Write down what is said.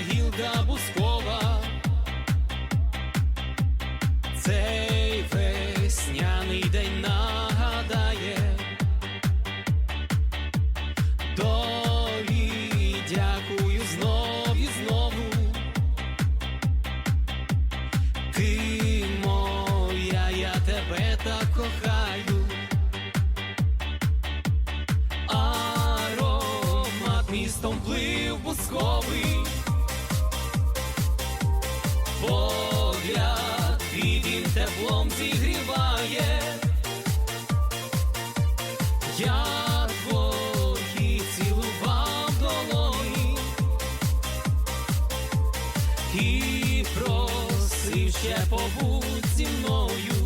гілка бускова, цей весняний день нагадає, долі дякую знов і знову. Ти моя, я тебе так кохаю. Містом плив бусковий зігріває. Я твої цілував долоні і просив ще побудь зі мною.